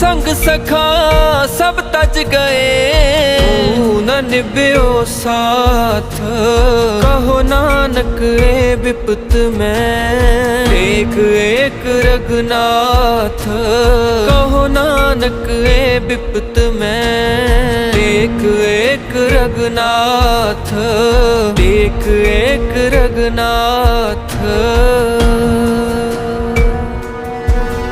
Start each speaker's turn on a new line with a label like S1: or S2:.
S1: ਸੰਗ ਸਖਾ, ਸਭ ਤਜ ਗਏ। ਨਾ ਨਿਭਿਓ ਸਾਥ। ਕਹੋ ਨਾਨਕ, ਏ ਵਿਪਤ ਮੈਂ। ਏਕ ਏਕ ਰਗਨਾਥ ਕਹੋ ਨਾਨਕ, ਏ ਵਿਪਤ ਮੈਂ। ਏਕ ਏਕ ਰਗਨਾਥ ਏਕ ਏਕ ਰਗਨਾਥ